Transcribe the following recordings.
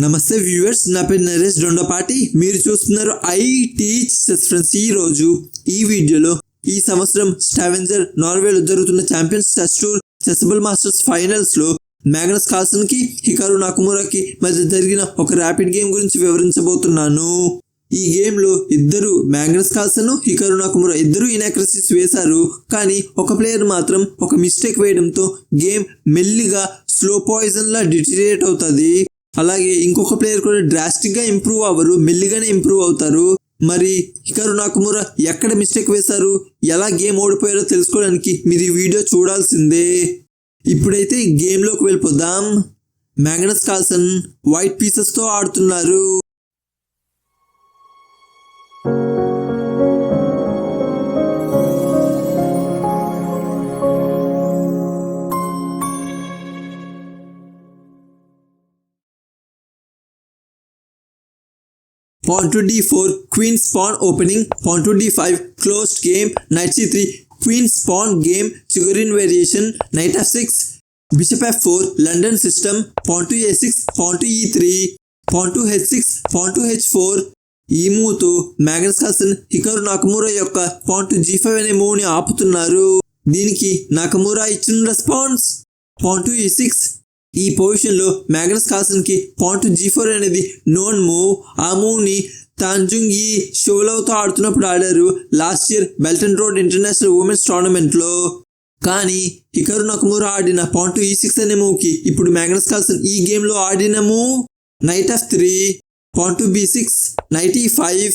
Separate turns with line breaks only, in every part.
నమస్తే వ్యూవర్స్ నా పేరు నరేష్ దొండపాటి మీరు చూస్తున్నారు ఐ టీచ్ ఫ్రెండ్స్ ఈ రోజు. ఈ వీడియోలో ఈ సంవత్సరం స్టావెంజర్ నార్వేలో జరుగుతున్న champions test tour Chessable masters ఫైనల్స్లో మ్యాగ్నస్ కార్సన్కి హికారు నాకుమురాకి మధ్య జరిగిన ఒక ర్యాపిడ్ గేమ్ గురించి వివరించబోతున్నాను. ఈ గేమ్లో ఇద్దరు మ్యాగ్నస్ కాల్సన్ హికారు నాకుమురా ఇద్దరు ఇనాక్రసిస్ వేశారు. కానీ ఒక ప్లేయర్ మాత్రం ఒక మిస్టేక్ వేయడంతో గేమ్ మెల్లిగా స్లో పాయిజన్ లా అవుతుంది. అలాగే ఇంకొక ప్లేయర్ కూడా డ్రాస్టిక్గా ఇంప్రూవ్ అవ్వరు మెల్లిగానే ఇంప్రూవ్ అవుతారు. మరి హికారు నాకుమురా ఎక్కడ మిస్టేక్ వేశారు ఎలా గేమ్ ఓడిపోయారో తెలుసుకోవడానికి మీరు ఈ వీడియో చూడాల్సిందే. ఇప్పుడైతే గేమ్లోకి వెళ్ళిపోదాం. మ్యాగ్నస్ కాల్సన్ వైట్ పీసెస్తో ఆడుతున్నారు. Pawn to d4 queen spawn opening pawn to d5 closed game knight c3 queen spawn game chigorin variation knight f6 bishop f4 london system pawn to a6 pawn to e3 pawn to h6 pawn to h4 ఈ మూవ్తో Magnus Carlsen Hikaru Nakamura యొక్క pawn to G five అనే మూవ్ని ఆపుతున్నారు దీనికి Nakamura ఇచ్చిన response pawn to e six ఈ పొజిషన్లో Magnus కాల్సన్కి పాన్ టు జీ ఫోర్ అనేది నోన్ మూవ్ ఆ మూవ్ని తాంజుంగి షోలోతో షోలవుతో ఆడుతున్నప్పుడు ఆడారు last year belt and road international women's టోర్నమెంట్లో. కానీ హికరు నకుమురా ఆడిన పాయింట్ e ఈ సిక్స్ అనే మూవ్కి ఇప్పుడు మ్యాగ్నస్ కాల్సన్ ఈ గేమ్లో ఆడిన move knight f three pawn to b six knight e e five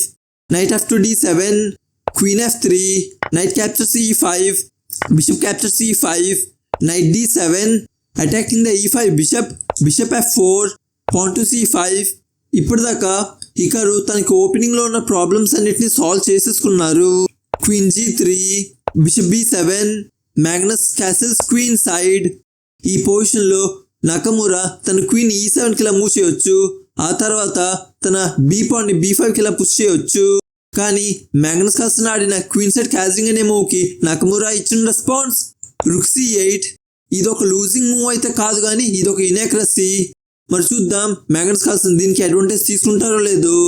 knight f to d seven queen f three knight captures e e five bishop captures e five knight d seven attacking the e e five bishop bishop f four pawn to c five ఇప్పటిదాకా Hikaru తనకి ఓపెనింగ్లో ఉన్న problems అన్నిటిని solve చేసేసుకున్నారు. Queen g three bishop b seven Magnus castles queen side ఈ పొజిషన్లో Nakamura తన queen ఈ సెవెన్కి ఇలా మూవ్ చేయొచ్చు. ఆ తర్వాత తన బీ పాయింట్ని బీ ఫైవ్కి ఇలా పుష్ చేయొచ్చు. కానీ మ్యాగ్నస్ కాల్సన్ ఆడిన క్వీన్ సైడ్ క్యాజింగ్ అనే మూవ్కి నకమురా ఇచ్చిన రెస్పాన్స్ రుక్సీ ఎయిట్ ఇది ఒక లూజింగ్ మూవ్ అయితే కాదు కానీ ఇది ఒక ఇనాక్రసీ మరి చూద్దాం మ్యాగ్నస్ కాల్సన్ దీనికి అడ్వాంటేజ్ తీసుకుంటారో లేదో.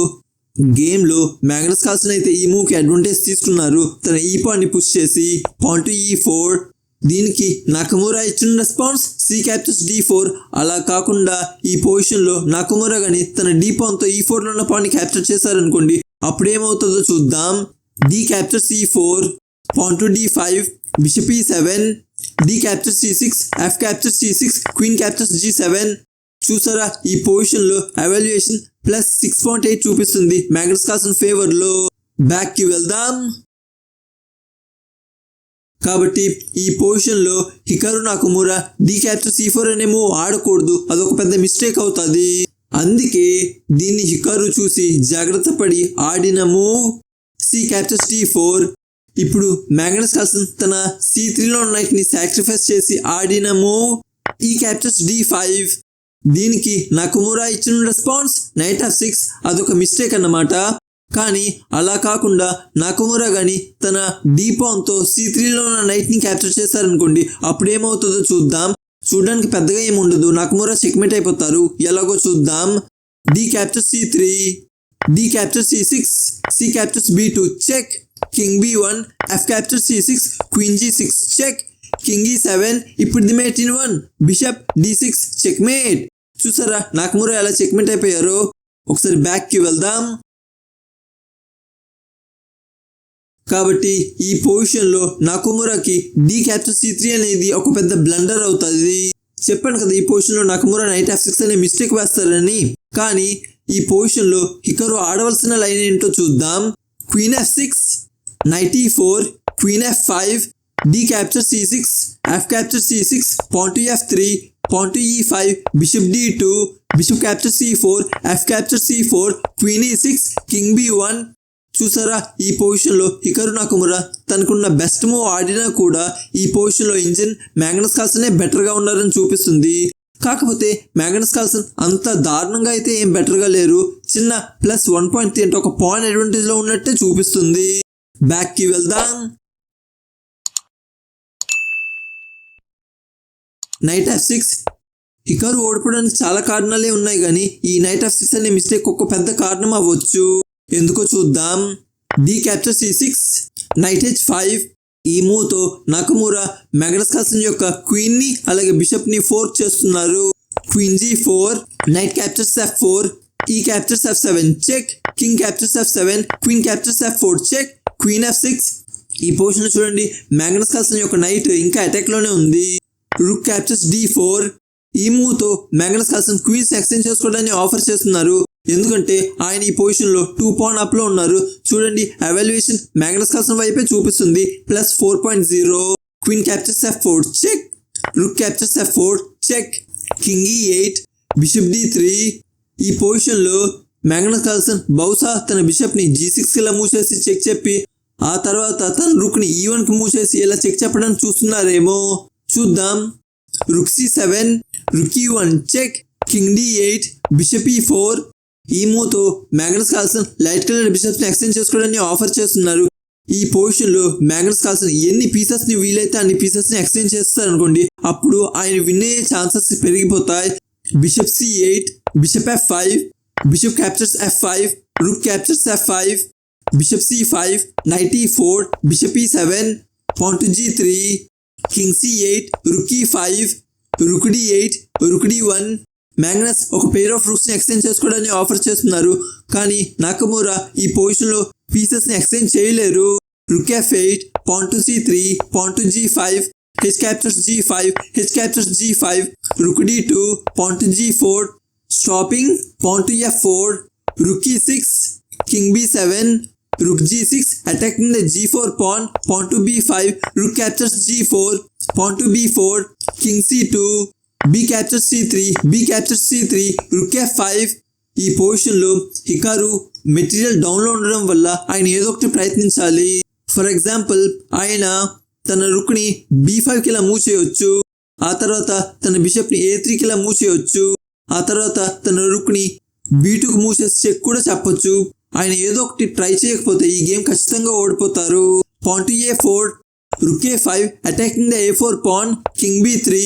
గేమ్లో మ్యాగ్నస్ కాల్సన్ అయితే ఈ మూవ్కి అడ్వాంటేజ్ తీసుకున్నారు. తన ఈ పాయింట్ని పుష్ చేసి పాయింట్ ఈ ఫోర్ దీనికి నకమూరా ఇచ్చిన response c captures d four అలా కాకుండా ఈ పొజిషన్లో నకమూరా కానీ తన డి పాన్తో ఈ ఫోర్లో ఉన్న పాన్ని క్యాప్చర్ చేశారనుకోండి అప్పుడు ఏమవుతుందో చూద్దాం. D captures c four pawn to d five bishop e seven d capture c six captures capture c six queen captures g seven చూసారా ఈ పొజిషన్లో evaluation plus six point eight చూపిస్తుంది. మ్యాగ్నస్ కాల్సన్ ఫేవర్లో బ్యాక్కి వెళ్దాం. కాబట్టి ఈ పొజిషన్లో Hikaru Nakamura d capture c four అనే మూవ్ ఆడకూడదు. అదొక పెద్ద మిస్టేక్ అవుతుంది. అందుకే దీన్ని హికారు చూసి జాగ్రత్త పడి ఆడిన move c captures d four ఇప్పుడు మ్యాగ్నస్ కాల్సన్ తన సి త్రీలో నైట్ని సాక్రిఫైస్ చేసి ఆడిన మూవ్ ఈ క్యాప్చర్స్ డి ఫైవ్ దీనికి నకుమురా ఇచ్చిన రెస్పాన్స్ నైట్ ఆఫ్ సిక్స్ అదొక మిస్టేక్ అన్నమాట. కానీ అలా కాకుండా నకుమురా కానీ తన డీపాన్తో సి త్రీలో ఉన్న నైట్ని క్యాప్చర్ చేశారనుకోండి అప్పుడు ఏమవుతుందో చూద్దాం. చూడడానికి పెద్దగా ఏమి ఉండదు నకుమురా చెక్మేట్ అయిపోతారు. ఎలాగో చూద్దాం. D capture c three d capture c six c captures b two check king b one f capture c six queen g six check king e seven ఇప్పుడు the mate in one bishop d six check mate చూసారా Nakamura ఎలా checkmate అయిపోయారో? ఒకసారి బ్యాక్కి వెళ్దాం. కాబట్టి ఈ పొజిషన్లో నాకుమురాకి డి క్యాప్చర్ సి త్రీ అనేది ఒక పెద్ద బ్లండర్ అవుతుంది. చెప్పాను కదా ఈ పొజిషన్లో నాకుమురా నైట్ ఎఫ్ సిక్స్ అనే మిస్టేక్ వేస్తారని. కానీ ఈ పొజిషన్లో హికరు ఆడవలసిన లైన్ ఏంటో చూద్దాం. Queen f six knight e four queen f five d capture c six f capture c six point f three point e five bishop d two bishop capture c four f capture c four queen e six king b one చూసారా? ఈ పొజిషన్లో Hikaru నాకుమురా తనకున్న best move ఆడినా కూడా ఈ పొజిషన్లో engine Magnus కాల్సనే బెటర్గా ఉన్నారని చూపిస్తుంది. కాకపోతే మ్యాగ్నస్ కాల్సన్ అంత దారుణంగా అయితే ఏం బెటర్గా లేరు. చిన్న ప్లస్ వన్ పాయింట్ త్రీ అంటే ఒక పాయింట్ అడ్వాంటేజ్లో ఉన్నట్టే చూపిస్తుంది. బ్యాక్కి వెళ్దాం నైట్ ఆఫ్ సిక్స్ ఇకారు ఓడిపోవడానికి చాలా కారణాలే ఉన్నాయి కానీ ఈ నైట్ ఆఫ్ సిక్స్ అనే మిస్టేక్ ఒక పెద్ద కారణం అవ్వచ్చు. ఎందుకో చూద్దాం. D capture c six knight h five ఈ మూతో నకమూరా మెగడస్కాసన్ యొక్క క్వీన్ని అలాగే బిషప్ని ఫోర్క్ చేస్తున్నారు. Queen g four knight captures f four e captures f seven check king captures f seven queen captures f four check queen f six ఈ పొజిషన్లో చూడండి. మ్యాగ్నస్ కాల్సన్ యొక్క నైట్ ఇంకా అటాక్లోనే ఉంది. రుక్ క్యాప్చర్స్ డి ఫోర్ ఈ మూవ్తో Magnus Carlsen queens exchange చేసుకోవడానికి offer చేస్తున్నారు. ఎందుకంటే ఆయన ఈ పొజిషన్లో టూ పాయింట్ అప్లో ఉన్నారు. చూడండి అవాల్యుయేషన్ మ్యాగ్నస్ కాల్సన్ వైపే చూపిస్తుంది. Plus four point zero queen captures f four check rook captures f four check king e eight bishop d three ఈ పొజిషన్లో మ్యాగ్నస్ కాల్సన్ బహుశా తన బిషప్ని జీ సిక్స్ ఇలా మూవ్ చేసి చెక్ చెప్పి ఆ తర్వాత తన రుక్ని ఈవెన్ e కి మూవ్ చేసి ఇలా చెక్ చెప్పడానికి చూస్తున్నారేమో. చూద్దాం. రుక్ c seven rook e one check king d eight bishop e e four ఈ మూతో మ్యాగ్నస్ కాల్సన్ లైట్ కలర్ బిషప్స్ని ఎక్స్చేంజ్ చేసుకోవడానికి ఆఫర్ చేస్తున్నారు. ఈ పొజిషన్లో మ్యాగ్నస్ కాల్సన్ ఎన్ని పీసెస్ని వీలైతే అన్ని పీసెస్ని ఎక్స్చేంజ్ చేస్తారు అనుకోండి అప్పుడు ఆయన విన్ అయ్యే ఛాన్సెస్ పెరిగిపోతాయి. Bishop c eight bishop f five bishop captures f five rook captures f five bishop c five knight e four bishop e seven point g three king c eight rook five rook eight rook d one Magnus ఒక pair of rooks exchange చేసుకోవడానికి offer చేస్తున్నారు. కానీ Nakamura ఈ పొజిషన్లో exchange చేయలేరు. Rook f eight point c three point g five h captures g five h captures g five rook two point g four stopping point f four rook e six king b seven rook g6 attacking the g4 pawn pawn to b5 rook captures g4 pawn to b4 king c2 b captures c3 b captures c3 rook f5 ఈ పొజిషన్లో Hikaru material డౌన్లో ఉండడం వల్ల ఆయన ఏదో ఒకటి ప్రయత్నించాలి for example ఆయన తన రుక్ని బీ ఫైవ్కి ఇలా మూవ్ చేయొచ్చు ఆ తర్వాత తన బిషప్ని ఏ త్రీ కి ఇలా మూవ్ చేయొచ్చు ఆ తర్వాత తన రుక్ని బీటుకు బీ చెక్ కూడా చెప్పొచ్చు. ఆయన ఏదో ఒకటి ట్రై చేయకపోతే ఈ గేమ్ ఖచ్చితంగా ఓడిపోతారు. Pawn to a four rook a five attacking the a four pawn king b three.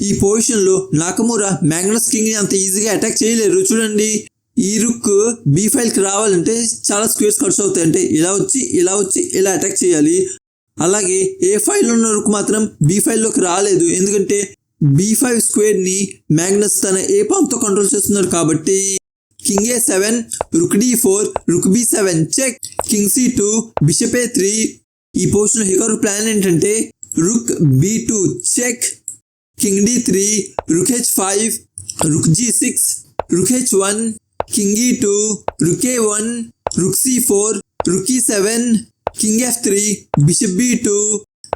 ఈ పొజిషన్లో నాకమూరా మ్యాగ్నస్ కింగ్ని అంత ఈజీగా అటాక్ చేయలేరు. చూడండి ఈ రుక్ బీ ఫైవ్కి రావాలంటే చాలా స్క్వేర్స్ ఖర్చు అవుతాయి. అంటే ఇలా వచ్చి ఇలా వచ్చి ఇలా అటాక్ చేయాలి. అలాగే ఏ ఫైల్లో ఉన్న రుక్ మాత్రం బీ ఫైవ్లోకి రాలేదు. ఎందుకంటే బీ ఫైవ్ స్క్వేర్ని మ్యాగ్నస్ తన ఏ పామ్ కంట్రోల్ చేస్తున్నారు కాబట్టి king a seven rook d four rook b seven check king c two bishop a three ఈ పొజిషన్ హికారు ప్లాన్ ఏంటంటే rook b two check king d three rook h five rook g six rook h one king e two rook a one rook c four rook e seven king f three bishop b two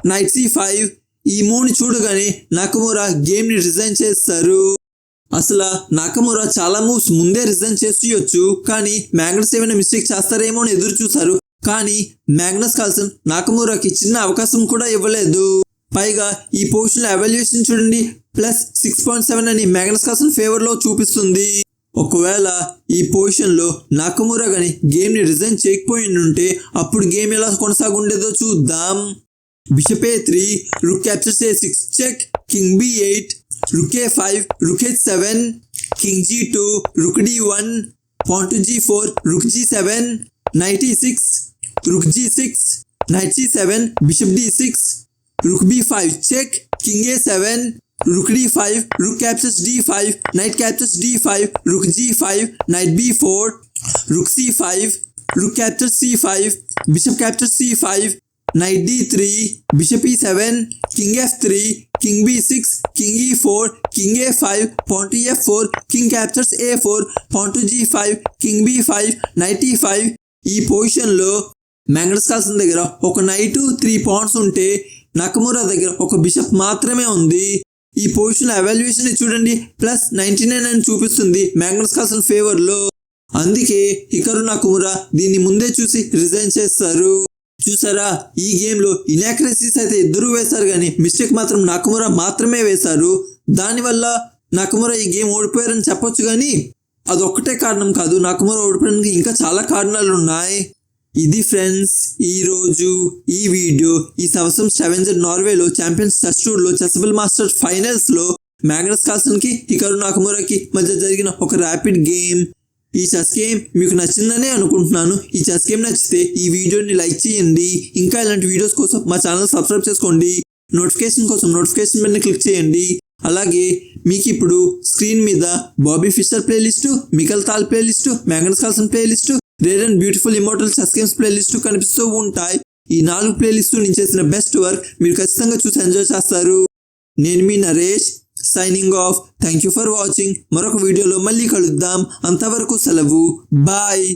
knight c five ఈ మూడు చూడగానే నాకమూరా గేమ్ని resign చేస్తారు. అసలు నాకమూరా చాలా moves ముందే resign చేసేయొచ్చు కానీ మ్యాగ్నస్ ఏమైనా మిస్టేక్ చేస్తారేమో అని ఎదురు చూశారు. కానీ మ్యాగ్నస్ కాల్సన్ నాకమూరాకి చిన్న అవకాశం కూడా ఇవ్వలేదు. పైగా ఈ పొజిషన్ ఎవాల్యుయేషన్ చూడండి ప్లస్ సిక్స్ పాయింట్ సెవెన్ అని మ్యాగ్నస్ కాల్సన్ ఫేవర్లో చూపిస్తుంది. ఒకవేళ ఈ పొజిషన్లో నాకమూరా గాని గేమ్ని రిజైన్ చేయకపోయి ఉంటే అప్పుడు గేమ్ ఎలా కొనసాగుండేదో చూద్దాం. Bishop a three rook capture c six check king b eight rook a five rook a seven king g two rook d one pawn g four rook g seven knight e six rook g six knight g seven bishop d six rook b five check king a seven rook d five rook captures d five knight captures d five rook g five knight b four rook c five rook capture c five bishop capture c five knight d3 bishop e7 king f3 king b6 king e4 king a5 pawn to f4 king captures a4 pawn to g5 king b5 knight e5 ఈ పొజిషన్లో లో మ్యాంగడస్ Carlsen దగ్గర ఒక knight three points ఉంటే Nakamura దగ్గర ఒక bishop మాత్రమే ఉంది. ఈ పొజిషన్ అవాల్యుయేషన్ చూడండి ప్లస్ నైన్టీ నైన్ అని చూపిస్తుంది మ్యాంగడస్ కాల్సన్ ఫేవర్లో అందుకే హికరు నకుమురా దీన్ని ముందే చూసి రిజైన్ చేస్తారు. చూసారా? ఈ గేమ్లో అయితే ఇద్దరు వేశారు కానీ మిస్టేక్ మాత్రం నాకమురా మాత్రమే వేశారు. దానివల్ల నాకమురా ఈ గేమ్ ఓడిపోయారని చెప్పొచ్చు కానీ అదొక్కటే కారణం కాదు. నాకమురా ఓడిపోవడానికి ఇంకా చాలా కారణాలు ఉన్నాయి. ఇది ఫ్రెండ్స్ ఈరోజు ఈ వీడియో ఈ సంవత్సరం సెవెంజర్ నార్వేలో ఛాంపియన్స్ టచ్ టూర్లో చెసబుల్ మాస్టర్ ఫైనల్స్లో మ్యాగ్నస్ కాల్సన్కి హికారు నాకమురాకి మధ్య జరిగిన ఒక ర్యాపిడ్ గేమ్. ఈ చెస్ గేమ్ మీకు నచ్చిందనే అనుకుంటున్నాను. ఈ చెస్ గేమ్ నచ్చితే ఈ వీడియోని లైక్ చేయండి. ఇంకా ఇలాంటి వీడియోస్ కోసం మా ఛానల్ సబ్స్క్రైబ్ చేసుకోండి. నోటిఫికేషన్ కోసం నోటిఫికేషన్ పైన క్లిక్ చేయండి. అలాగే మీకు ఇప్పుడు స్క్రీన్ మీద Bobby Fischer playlist Mikhail Tal playlist Magnus Carlsen playlist rare and beautiful immortal chess games playlist కనిపిస్తూ ఉంటాయి. ఈ నాలుగు ప్లేలిస్టు నేను చేసిన బెస్ట్ వర్క్ మీరు ఖచ్చితంగా చూసి ఎంజాయ్ చేస్తారు. నేను మీ Naresh. Signing off thank you for watching మరొక వీడియోలో మళ్ళీ కలుద్దాం. అంతవరకు సెలవు. బాయ్